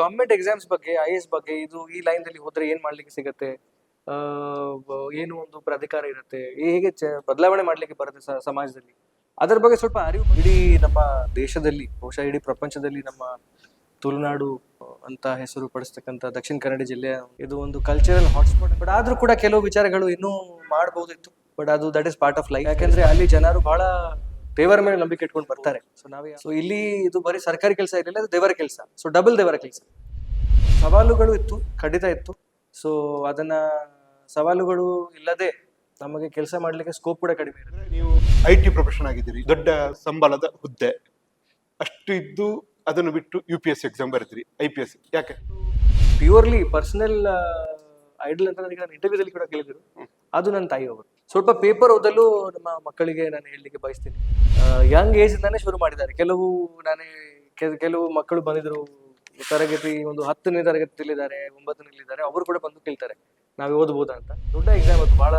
Government exams ಬಗ್ಗೆ I S ಬಗ್ಗೆ ಇದು ಈ ಲೈನ್ ದಲ್ಲಿ ಹೋದ್ರೆ ಏನ್ ಮಾಡ್ಲಿಕ್ಕೆ ಸಿಗತ್ತೆ? ಏನು ಒಂದು ಪ್ರಾಧಿಕಾರ ಇರುತ್ತೆ? ಹೇಗೆ ಬದಲಾವಣೆ ಮಾಡ್ಲಿಕ್ಕೆ ಬರುತ್ತೆ ಸಮಾಜದಲ್ಲಿ? ಅದರ ಬಗ್ಗೆ ಸ್ವಲ್ಪ ಅರಿವು ಇಡೀ ನಮ್ಮ ದೇಶದಲ್ಲಿ, ಬಹುಶಃ ಇಡೀ ಪ್ರಪಂಚದಲ್ಲಿ ನಮ್ಮ ತುಳುನಾಡು ಅಂತ ಹೆಸರು ಪಡಿಸ್ತಕ್ಕಂಥ ದಕ್ಷಿಣ ಕನ್ನಡ ಜಿಲ್ಲೆಯ ಇದು ಒಂದು ಕಲ್ಚರಲ್ ಹಾಟ್ಸ್ಪಾಟ್ ಬಟ್ ಆದ್ರೂ ಕೂಡ ಕೆಲವು ವಿಚಾರಗಳು ಇನ್ನೂ ಮಾಡಬಹುದಿತ್ತು ಬಟ್ ಅದು that is part of life ಯಾಕಂದ್ರೆ ಅಲ್ಲಿ ಜನರು ಬಹಳ ದೇವರ ಮೇಲೆ ನಂಬಿಕೆ ಇಟ್ಕೊಂಡು ಬರ್ತಾರೆ. ಸೊ ನಾವೇ ಸೊ ಇಲ್ಲಿ ಇದು ಬರೀ ಸರ್ಕಾರಿ ಕೆಲಸ ಇರಲಿಲ್ಲ ಅದು ದೇವರ ಕೆಲಸ. ಸೊ ಡಬಲ್ ದೇವರ ಕೆಲಸ. ಸವಾಲುಗಳು ಇತ್ತು ಖಂಡಿತ ಇತ್ತು. ಸೊ ಅದನ್ನ ಸವಾಲುಗಳು ಇಲ್ಲದೆ ನಮಗೆ ಕೆಲಸ ಮಾಡ್ಲಿಕ್ಕೆ ಸ್ಕೋಪ್ ಕೂಡ ಕಡಿಮೆ ಇರುತ್ತೆ. ನೀವು ಐ ಟಿ ಪ್ರೊಫೆಷನ್ ಆಗಿದ್ದೀರಿ ದೊಡ್ಡ ಸಂಬಳದ ಹುದ್ದೆ. ಅಷ್ಟು ಇದ್ದು ಅದನ್ನು ಬಿಟ್ಟು ಯು ಪಿ ಎಸ್ ಎಕ್ಸಾಮ್ ಬರೀತೀರಿ ಐ ಪಿ ಎಸ್ ಯಾಕೆ? ಪ್ಯೂರ್ಲಿ ಪರ್ಸನಲ್ ಐಡಲ್ ಅಂತ ನನಗೆ ನಾನು ಇಂಟರ್ವ್ಯೂದಲ್ಲಿ ಕೂಡ ಕೇಳಿದ್ರು ಅದು ನನ್ನ ತಾಯಿ ಅವರು ಸ್ವಲ್ಪ ಪೇಪರ್ ಓದಲು ನಮ್ಮ ಮಕ್ಕಳಿಗೆ ನಾನು ಹೇಳಲಿಕ್ಕೆ ಬಯಸ್ತೀನಿ. ಯಂಗ್ ಏಜ್ ಇಂದಾನೆ ಶುರು ಮಾಡಿದ್ದಾರೆ. ಕೆಲವು ನಾನೇ ಕೆಲ- ಕೆಲವು ಮಕ್ಕಳು ಬಂದಿದ್ರು, ತರಗತಿ ಒಂದು ಹತ್ತನೇ ತರಗತಿಯಲ್ಲಿದ್ದಾರೆ ಒಂಬತ್ತನೇಲಿದ್ದಾರೆ ಅವರು ಕೂಡ ಬಂದು ಕೇಳ್ತಾರೆ. ನಾವು ಓದ್ಬೋದಾ ಅಂತ. ದೊಡ್ಡ ಎಕ್ಸಾಮ್ ಅದು ಬಹಳ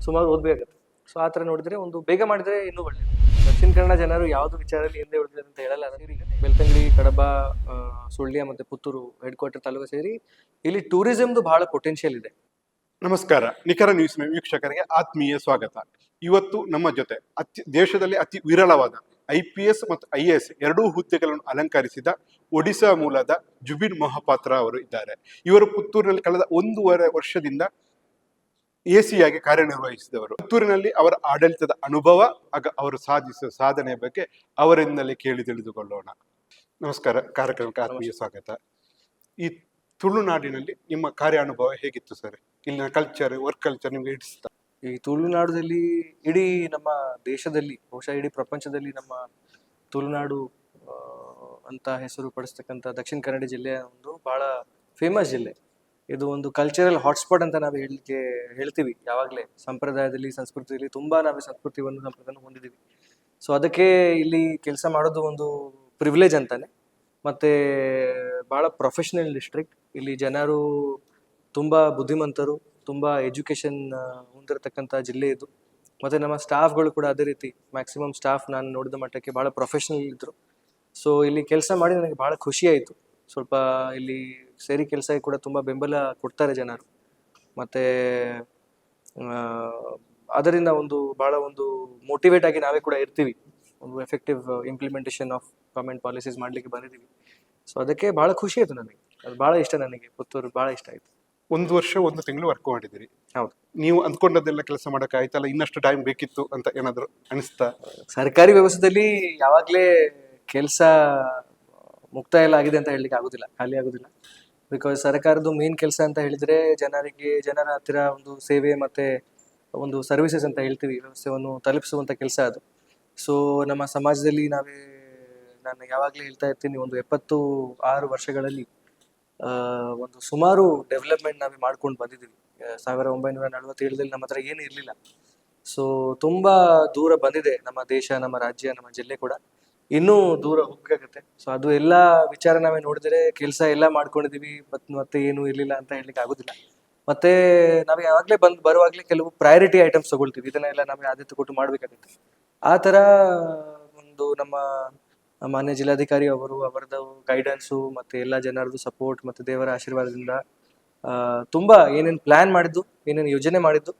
ಸುಮಾರು ಓದಬೇಕಾಗುತ್ತೆ. ಸೊ ಆ ಥರ ನೋಡಿದ್ರೆ ಒಂದು ಬೇಗ ಮಾಡಿದರೆ ಇನ್ನೂ ಒಳ್ಳೆಯದು ದಕ್ಷಿಣ ಕನ್ನಡ ಜನರು ಯಾವುದು ವಿಚಾರದಲ್ಲಿ ಹಿಂದೆ ಉಳಿದಿದೆ ಅಂತ ಹೇಳಲ್ಲ. ಈಗ ಬೆಳ್ತಂಗಡಿ, ಕಡಬ ಸುಳ್ಯ ಮತ್ತೆ ಪುತ್ತೂರು ಹೆಡ್ ಕ್ವಾರ್ಟರ್ ತಾಲೂಕು ಸೇರಿ ಇಲ್ಲಿ ಟೂರಿಸಮ್ದು ಭಾಳ ಪೊಟೆನ್ಷಿಯಲ್ ಇದೆ. ನಮಸ್ಕಾರ. ನಿಖರ ನ್ಯೂಸ್ ವೀಕ್ಷಕರಿಗೆ ಆತ್ಮೀಯ ಸ್ವಾಗತ. ಇವತ್ತು ನಮ್ಮ ಜೊತೆ ಅತಿ, ದೇಶದಲ್ಲಿ ಅತಿ ವಿರಳವಾದ ಐ ಪಿ ಎಸ್ ಮತ್ತು ಐ ಎಸ್ ಎರಡೂ ಹುದ್ದೆಗಳನ್ನು ಅಲಂಕರಿಸಿದ ಒಡಿಶಾ ಮೂಲದ ಜುಬಿನ್ ಮಹಾಪಾತ್ರ ಅವರು ಇದ್ದಾರೆ. ಇವರು ಪುತ್ತೂರಿನಲ್ಲಿ ಕಳೆದ ಒಂದೂವರೆ ವರ್ಷದಿಂದ ಎ ಸಿಯಾಗಿ ಕಾರ್ಯನಿರ್ವಹಿಸಿದವರು. ಪುತ್ತೂರಿನಲ್ಲಿ ಅವರ ಆಡಳಿತದ ಅನುಭವ ಆಗ ಅವರು ಸಾಧಿಸುವ ಸಾಧನೆಯ ಬಗ್ಗೆ ಅವರಿಂದಲೇ ಕೇಳಿ ತಿಳಿದುಕೊಳ್ಳೋಣ. ನಮಸ್ಕಾರ. ಕಾರ್ಯಕ್ರಮಕ್ಕೆ ಆತ್ಮೀಯ ಸ್ವಾಗತ. ಈ ತುಳುನಾಡಿನಲ್ಲಿ ನಿಮ್ಮ ಕಾರ್ಯ ಅನುಭವ ಹೇಗಿತ್ತು ಸರ್? ಇಲ್ಲಿನ ಕಲ್ಚರ್ ವರ್ಕ್ ಕಲ್ಚರ್ ನಿಮ್ಗೆ ಈ ತುಳುನಾಡದಲ್ಲಿ ಇಡೀ ನಮ್ಮ ದೇಶದಲ್ಲಿ, ಬಹುಶಃ ಇಡೀ ಪ್ರಪಂಚದಲ್ಲಿ ನಮ್ಮ ತುಳುನಾಡು ಅಂತ ಹೆಸರು ಪಡಿಸ್ತಕ್ಕಂಥ ದಕ್ಷಿಣ ಕನ್ನಡ ಜಿಲ್ಲೆಯ ಒಂದು ಬಹಳ ಫೇಮಸ್ ಜಿಲ್ಲೆ. ಇದು ಒಂದು ಕಲ್ಚರಲ್ ಹಾಟ್ಸ್ಪಾಟ್ ಅಂತ ನಾವು ಹೇಳಲಿಕ್ಕೆ, ಹೇಳ್ತೀವಿ. ಯಾವಾಗಲೇ ಸಂಪ್ರದಾಯದಲ್ಲಿ, ಸಂಸ್ಕೃತಿಯಲ್ಲಿ ತುಂಬಾ ನಾವು ಸಂಸ್ಕೃತಿಯನ್ನು ಸಂಪ್ರದಾಯ ಹೊಂದಿದ್ದೀವಿ. ಸೊ ಅದಕ್ಕೆ ಇಲ್ಲಿ ಕೆಲಸ ಮಾಡೋದು ಒಂದು ಪ್ರಿವಿಲೇಜ್ ಅಂತಾನೆ. ಮತ್ತೆ ಬಹಳ ಪ್ರೊಫೆಷನಲ್ ಡಿಸ್ಟ್ರಿಕ್ಟ್ ಇಲ್ಲಿ ಜನರು ತುಂಬಾ ಬುದ್ಧಿವಂತರು ತುಂಬಾ ಎಜುಕೇಷನ್ ಹೊಂದಿರತಕ್ಕಂಥ ಜಿಲ್ಲೆ ಇದು. ಮತ್ತೆ ನಮ್ಮ ಸ್ಟಾಫ್ಗಳು ಕೂಡ ಅದೇ ರೀತಿ ಮ್ಯಾಕ್ಸಿಮಮ್ ಸ್ಟಾಫ್ ನಾನು ನೋಡಿದ ಮಟ್ಟಕ್ಕೆ ಬಹಳ ಪ್ರೊಫೆಷನಲ್ ಇದ್ದರು ಸೊ ಇಲ್ಲಿ ಕೆಲಸ ಮಾಡಿ ನನಗೆ ಬಹಳ ಖುಷಿ ಆಯಿತು. ಸ್ವಲ್ಪ ಇಲ್ಲಿ ಸೇರಿ ಕೆಲಸ ಕೂಡ ತುಂಬ ಬೆಂಬಲ ಕೊಡ್ತಾರೆ ಜನರು. ಮತ್ತೆ ಅದರಿಂದ ಒಂದು ಬಹಳ ಒಂದು ಮೋಟಿವೇಟ್ ಆಗಿ ನಾವೇ ಕೂಡ ಇರ್ತೀವಿ. ಒಂದು effective implementation of government policies ಮಾಡಲಿಕ್ಕೆ ಬಂದಿದ್ದೀವಿ. ಸೊ ಅದಕ್ಕೆ ಬಹಳ ಖುಷಿ ಆಯಿತು ನನಗೆ. ಅದು ಬಹಳ ಇಷ್ಟ ನನಗೆ. ಪುತ್ತೂರು ಬಹಳ ಇಷ್ಟ ಆಯಿತು. ಒಂದು ವರ್ಷ ಒಂದು ತಿಂಗಳು ವರ್ಕ್ ಮಾಡಿದಿರಿ ಹೌದು. ನೀವು ಅಂದ್ಕೊಂಡದ್ದೆಲ್ಲ ಕೆಲಸ ಮಾಡಕ್ಕೆ ಆಯ್ತಲ್ಲ ಇನ್ನಷ್ಟು ಟೈಮ್ ಬೇಕಿತ್ತು ಅಂತ ಏನಾದ್ರು ಅನಿಸ್ತಾ? ಸರ್ಕಾರಿ ವ್ಯವಸ್ಥೆಯಲ್ಲಿ ಯಾವಾಗಲೇ ಕೆಲಸ ಮುಕ್ತಾಯ ಎಲ್ಲ ಆಗಿದೆ ಅಂತ ಹೇಳಲಿಕ್ಕೆ ಆಗುದಿಲ್ಲ ಖಾಲಿ ಆಗುದಿಲ್ಲ. ಬಿಕಾಸ್ ಸರ್ಕಾರದ ಮೇನ್ ಕೆಲಸ ಅಂತ ಹೇಳಿದ್ರೆ ಜನರಿಗೆ ಜನರ ಹತ್ತಿರ ಒಂದು ಸೇವೆ ಮತ್ತೆ ಒಂದು ಸರ್ವಿಸಸ್ ಅಂತ ಹೇಳ್ತೀವಿ ವ್ಯವಸ್ಥೆಯನ್ನು ತಲುಪಿಸುವಂತ ಕೆಲಸ ಅದು. ಸೊ ನಮ್ಮ ಸಮಾಜದಲ್ಲಿ ನಾವೇ ನಾನು ಯಾವಾಗಲೇ ಹೇಳ್ತಾ ಇರ್ತೀನಿ ಒಂದು ಎಪ್ಪತ್ತು ಆರು ವರ್ಷಗಳಲ್ಲಿ ಒಂದು ಸುಮಾರು ಡೆವಲಪ್ಮೆಂಟ್ ನಾವು ಮಾಡ್ಕೊಂಡು ಬಂದಿದ್ದೀವಿ. ಸಾವಿರ ಸಾವಿರದ ಒಂಬೈನೂರ ನಲವತ್ತೇಳದಲ್ಲಿ ನಮ್ಮ ಹತ್ರ ಏನು ಇರಲಿಲ್ಲ. ಸೊ ತುಂಬಾ ದೂರ ಬಂದಿದೆ ನಮ್ಮ ದೇಶ, ನಮ್ಮ ರಾಜ್ಯ, ನಮ್ಮ ಜಿಲ್ಲೆ ಕೂಡ. ಇನ್ನೂ ದೂರ ಹೋಗ್ಬೇಕಾಗತ್ತೆ. ಸೊ ಅದು ಎಲ್ಲ ವಿಚಾರ ನಾವೇ ನೋಡಿದ್ರೆ ಕೆಲಸ ಎಲ್ಲ ಮಾಡ್ಕೊಂಡಿದ್ದೀವಿ, ಮತ್, ಮತ್ತೆ ಏನು ಇರಲಿಲ್ಲ ಅಂತ ಹೇಳಲಿಕ್ಕೆ ಆಗೋದಿಲ್ಲ. ಮತ್ತೆ ನಾವು ಯಾವಾಗಲೇ ಬಂದು, ಬರುವಾಗಲೇ ಕೆಲವು ಪ್ರಯಾರಿಟಿ ಐಟಮ್ಸ್ ತಗೊಳ್ತೀವಿ. ಇದನ್ನೆಲ್ಲ ನಮಗೆ ಆದ್ಯತೆ ಕೊಟ್ಟು ಮಾಡ್ಬೇಕಾಗತ್ತೆ. ಆ ಥರ ಒಂದು ನಮ್ಮ ಮಾನ್ಯ ಜಿಲ್ಲಾಧಿಕಾರಿ ಅವರು, ಅವರದ್ದು ಗೈಡೆನ್ಸು ಮತ್ತೆ ಎಲ್ಲ ಜನರದು ಸಪೋರ್ಟ್ ಮತ್ತೆ ದೇವರ ಆಶೀರ್ವಾದದಿಂದ ತುಂಬ ತುಂಬಾ ಪ್ಲ್ಯಾನ್ ಮಾಡಿದ್ದು, ಏನೇನು ಯೋಜನೆ ಮಾಡಿದ್ದು,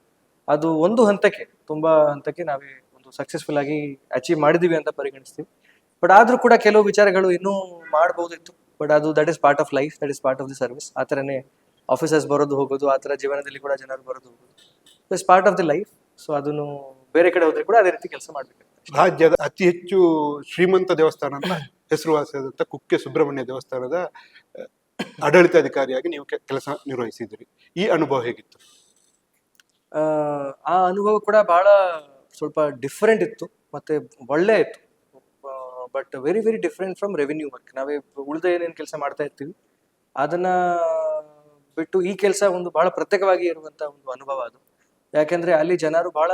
ಅದು ಒಂದು ಹಂತಕ್ಕೆ, ತುಂಬಾ ಹಂತಕ್ಕೆ ನಾವೇ ಒಂದು ಸಕ್ಸಸ್ಫುಲ್ ಆಗಿ ಅಚೀವ್ ಮಾಡಿದ್ದೀವಿ ಅಂತ ಪರಿಗಣಿಸ್ತೀವಿ. ಬಟ್ ಆದ್ರೂ ಕೂಡ ಕೆಲವು ವಿಚಾರಗಳು ಇನ್ನೂ ಮಾಡಬಹುದಿತ್ತು ಬಟ್ ಅದು that is part of life that is part of the service ಆ ಥರನೇ ಆಫೀಸರ್ಸ್ ಬರೋದು ಹೋಗೋದು, ಆ ಥರ ಜೀವನದಲ್ಲಿ ಕೂಡ ಜನರು ಬರೋದು ಹೋಗೋದು. It's part of the life so ಅದನ್ನು ಬೇರೆ ಕಡೆ ಹೋದ್ರೆ ಕೂಡ ಅದೇ ರೀತಿ ಕೆಲಸ ಮಾಡ್ಬೇಕು ರಾಜ್ಯದ ಅತಿ ಹೆಚ್ಚು ಶ್ರೀಮಂತ ದೇವಸ್ಥಾನ ಅಂತ ಹೆಸರುವಾಸಿಯಾದಂಥ ಕುಕ್ಕೆ ಸುಬ್ರಹ್ಮಣ್ಯ ದೇವಸ್ಥಾನದ ಆಡಳಿತಾಧಿಕಾರಿಯಾಗಿ ನೀವು ಕೆಲಸ ನಿರ್ವಹಿಸಿದ್ರಿ. ಈ ಅನುಭವ ಹೇಗಿತ್ತು? ಆ, ಆ ಅನುಭವ ಕೂಡ ಬಹಳ ಸ್ವಲ್ಪ ಡಿಫ್ರೆಂಟ್ ಇತ್ತು ಮತ್ತೆ ಒಳ್ಳೆ ಇತ್ತು. But very very different from revenue work ನಾವೇ ಉಳಿದ ಏನೇನು ಕೆಲಸ ಮಾಡ್ತಾ ಇರ್ತೀವಿ ಅದನ್ನ ಬಿಟ್ಟು ಈ ಕೆಲಸ ಒಂದು ಬಹಳ ಪ್ರತ್ಯೇಕವಾಗಿ ಇರುವಂತ ಒಂದು ಅನುಭವ ಅದು. ಯಾಕೆಂದ್ರೆ ಅಲ್ಲಿ ಜನರು ಬಹಳ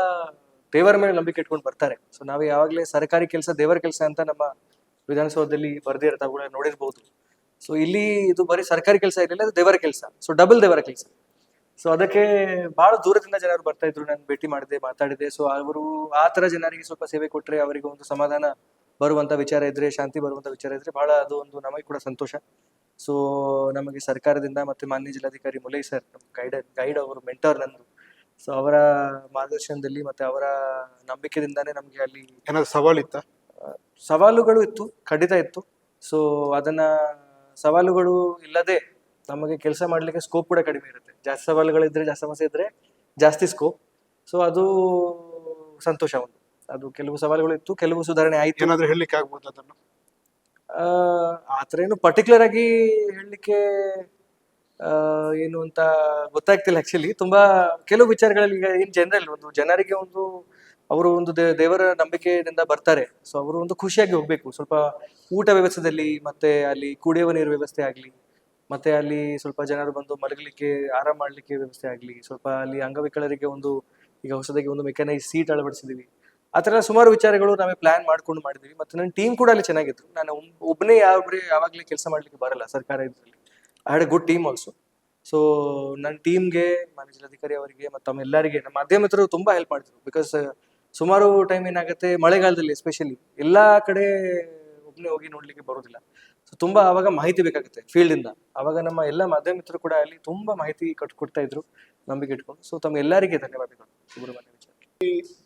ದೇವರ ಮೇಲೆ ನಂಬಿಕೆ ಇಟ್ಕೊಂಡು ಬರ್ತಾರೆ. ಸೊ ನಾವು ಯಾವಾಗಲೇ ಸರ್ಕಾರಿ ಕೆಲಸ ದೇವರ ಕೆಲಸ ಅಂತ ನಮ್ಮ ವಿಧಾನಸೌಧದಲ್ಲಿ ಬರೆದಿರೋ ಕೂಡ ನೋಡಿರ್ಬೋದು. ಸೊ ಇಲ್ಲಿ ಇದು ಬರೀ ಸರ್ಕಾರಿ ಕೆಲಸ ಇರಲಿಲ್ಲ ಅದು ದೇವರ ಕೆಲಸ. ಸೊ ಡಬಲ್ ದೇವರ ಕೆಲಸ. ಸೊ ಅದಕ್ಕೆ ಬಹಳ ದೂರದಿಂದ ಜನರು ಬರ್ತಾ ಇದ್ರು, ನಾನು ಭೇಟಿ ಮಾಡಿದೆ, ಮಾತಾಡಿದೆ. ಸೊ ಅವರು ಆ ತರ ಜನರಿಗೆ ಸ್ವಲ್ಪ ಸೇವೆ ಕೊಟ್ರೆ ಅವರಿಗೆ ಒಂದು ಸಮಾಧಾನ ಬರುವಂತ ವಿಚಾರ ಇದ್ರೆ, ಶಾಂತಿ ಬರುವಂತ ವಿಚಾರ ಇದ್ರೆ ಬಹಳ ಅದು ಒಂದು ನಮಗೆ ಕೂಡ ಸಂತೋಷ. ಸೊ ನಮಗೆ ಸರ್ಕಾರದಿಂದ ಮತ್ತೆ ಮಾನ್ಯ ಜಿಲ್ಲಾಧಿಕಾರಿ ಮುಲೈ ಸರ್ ಗೈಡ್ ಗೈಡ್ ಅವರು, ಮೆಂಟರ್ ನಂದು ಸೊ ಅವರ ಮಾರ್ಗದರ್ಶನದಲ್ಲಿ ಮತ್ತೆ ಅವರ ನಂಬಿಕೆದಿಂದಾನೇ ನಮಗೆ ಅಲ್ಲಿ ಏನಾದ್ರು ಸವಾಲಿತ್ತ ಸವಾಲುಗಳು ಇತ್ತು ಖಂಡಿತ ಇತ್ತು. ಸೊ ಅದನ್ನ ಸವಾಲುಗಳು ಇಲ್ಲದೆ ನಮಗೆ ಕೆಲಸ ಮಾಡ್ಲಿಕ್ಕೆ ಸ್ಕೋಪ್ ಕೂಡ ಕಡಿಮೆ ಇರುತ್ತೆ. ಜಾಸ್ತಿ ಸವಾಲುಗಳಿದ್ರೆ ಜಾಸ್ತಿ ಸಮಸ್ಯೆ ಇದ್ರೆ ಜಾಸ್ತಿ ಸ್ಕೋಪ್ ಸೊ ಅದು ಸಂತೋಷ ಒಂದು. ಅದು ಕೆಲವು ಸವಾಲುಗಳು ಇತ್ತು ಕೆಲವು ಸುಧಾರಣೆ ಆಯ್ತು. ಏನಾದ್ರು ಹೇಳಲಿಕ್ಕೆ ಆಗ್ಬೋದು ಅದನ್ನು? ಆ ಆತರ ಏನು ಪರ್ಟಿಕ್ಯುಲರ್ ಆಗಿ ಹೇಳಲಿಕ್ಕೆ ಏನು ಅಂತ ಗೊತ್ತಾಗ್ತಿಲ್ಲ ಆಕ್ಚುಲಿ ತುಂಬಾ ಕೆಲವು ವಿಚಾರಗಳಲ್ಲಿ ಈಗ ಏನ್ ಜನರಲ್ ಒಂದು ಜನರಿಗೆ ಒಂದು ಅವರು ಒಂದು ದೇವರ ನಂಬಿಕೆಯಿಂದ ಬರ್ತಾರೆ. ಸೊ ಅವರು ಒಂದು ಖುಷಿಯಾಗಿ ಹೋಗ್ಬೇಕು. ಸ್ವಲ್ಪ ಊಟ ವ್ಯವಸ್ಥೆದಲ್ಲಿ ಮತ್ತೆ ಅಲ್ಲಿ ಕುಡಿಯುವ ನೀರು ವ್ಯವಸ್ಥೆ ಆಗ್ಲಿ, ಮತ್ತೆ ಅಲ್ಲಿ ಸ್ವಲ್ಪ ಜನರು ಬಂದು ಮಲಗಲಿಕ್ಕೆ, ಆರಾಮ್ ಮಾಡ್ಲಿಕ್ಕೆ ವ್ಯವಸ್ಥೆ ಆಗ್ಲಿ, ಸ್ವಲ್ಪ ಅಲ್ಲಿ ಅಂಗವಿಕಲರಿಗೆ ಒಂದು ಈಗ ಹೊಸದಾಗಿ ಒಂದು ಮೆಕ್ಯಾನೈಸ್ ಸೀಟ್ ಅಳವಡಿಸಿದೀವಿ. ಆ ಥರ ಸುಮಾರು ವಿಚಾರಗಳು ನಾವೇ ಪ್ಲಾನ್ ಮಾಡ್ಕೊಂಡು ಮಾಡಿದ್ವಿ. ಮತ್ತೆ ನನ್ನ ಟೀಮ್ ಕೂಡ ಅಲ್ಲಿ ಚೆನ್ನಾಗಿತ್ತು ನಾನು ಒಬ್ಬನೇ ಯಾವಾಗ್ಲೇ ಯಾವಾಗಲೇ ಕೆಲಸ ಮಾಡ್ಲಿಕ್ಕೆ ಬರಲ್ಲ ಸರ್ಕಾರ ಇದರಲ್ಲಿ. I had a good team also so ನನ್ನ ಟೀಮ್ಗೆ ಮ್ಯಾನೇಜರ್ ಜಿಲ್ಲಾಧಿಕಾರಿ ಅವರಿಗೆ ಮತ್ತು ತಮ್ಮೆಲ್ಲರಿಗೆ ನಮ್ಮ ಮಾಧ್ಯಮ ಮಿತ್ರರು ತುಂಬಾ ಹೆಲ್ಪ್ ಮಾಡಿದ್ರು. ಬಿಕಾಸ್ ಸುಮಾರು ಟೈಮ್ ಏನಾಗುತ್ತೆ, ಮಳೆಗಾಲದಲ್ಲಿ ಎಸ್ಪೆಷಲಿ ಎಲ್ಲ ಕಡೆ ಒಬ್ಬನೇ ಹೋಗಿ ನೋಡಲಿಕ್ಕೆ ಬರೋದಿಲ್ಲ. ಸೊ ತುಂಬ ಆವಾಗ ಮಾಹಿತಿ ಬೇಕಾಗುತ್ತೆ ಫೀಲ್ಡಿಂದ ಆವಾಗ ನಮ್ಮ ಎಲ್ಲ ಮಿತ್ರರು ಕೂಡ ಅಲ್ಲಿ ತುಂಬ ಮಾಹಿತಿ ಕಟ್, ಕೊಡ್ತಾ ಇದ್ರು, ನಂಬಿಕೆ ಇಟ್ಕೊಂಡು. ಸೊ ತಮ್ಮ ಎಲ್ಲರಿಗೆ ಧನ್ಯವಾದಗಳು. ಸುಬ್ರಹ್ಮಣ್ಯ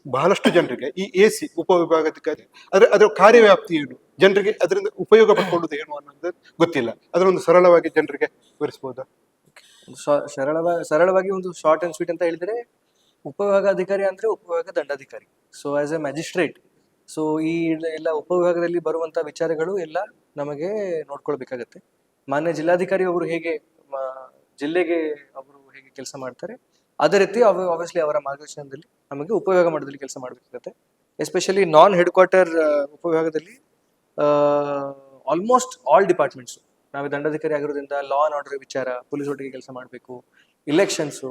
ಬಹಳಷ್ಟು ಜನರಿಗೆ ಈ ಎ ಸಿ ಉಪವಿಭಾಗಾಧಿಕಾರಿ ವಿಭಾಗಾಧಿಕಾರಿ ಅದರ ಕಾರ್ಯವ್ಯಾಪ್ತಿ ಏನು? ಜನರಿಗೆ ಅದರಿಂದ ಉಪಯೋಗ ಪಡ್ಕೊಳ್ಳೋದು ಏನು ಅನ್ನೋದು ಗೊತ್ತಿಲ್ಲ. ಅದನ್ನೊಂದು ಸರಳವಾಗಿ ಜನರಿಗೆ ವಿವರಿಸಬಹುದಾ ಸರಳವಾಗಿ ಸರಳವಾಗಿ ಒಂದು ಶಾರ್ಟ್ ಅಂಡ್ ಸ್ವೀಟ್ ಅಂತ ಹೇಳಿದ್ರೆ ಉಪವಿಭಾಗಾಧಿಕಾರಿ ಅಂದ್ರೆ ಉಪವಿಭಾಗ ದಂಡಾಧಿಕಾರಿ. So as a magistrate so ಈ ಎಲ್ಲ- ಉಪವಿಭಾಗದಲ್ಲಿ ಬರುವಂತ ವಿಚಾರಗಳು ಎಲ್ಲ ನಮಗೆ ನೋಡ್ಕೊಳ್ಬೇಕಾಗತ್ತೆ. ಮಾನ್ಯ ಜಿಲ್ಲಾಧಿಕಾರಿ ಅವರು ಹೇಗೆ ಜಿಲ್ಲೆಗೆ ಅವರು ಹೇಗೆ ಕೆಲಸ ಮಾಡ್ತಾರೆ, ಅದೇ ರೀತಿ ಆಬ್ವಿಯಸ್ಲಿ ಅವರ ಮಾರ್ಗದರ್ಶನದಲ್ಲಿ ನಮಗೆ ಉಪಯೋಗ ಮಾಡೋದಲ್ಲಿ ಕೆಲಸ ಮಾಡಬೇಕಾಗತ್ತೆ. ಎಸ್ಪೆಷಲಿ ನಾನ್ ಹೆಡ್ ಕ್ವಾರ್ಟರ್ ಉಪವಿಭಾಗದಲ್ಲಿ ಆಲ್ಮೋಸ್ಟ್ ಆಲ್ ಡಿಪಾರ್ಟ್ಮೆಂಟ್ಸ್ ನಾವು ದಂಡಾಧಿಕಾರಿ ಆಗಿರೋದ್ರಿಂದ ಲಾ ಅಂಡ್ ಆರ್ಡರ್ ವಿಚಾರ ಪೊಲೀಸ್ ಒಟ್ಟಿಗೆ ಕೆಲಸ ಮಾಡಬೇಕು ಇಲೆಕ್ಷನ್ಸು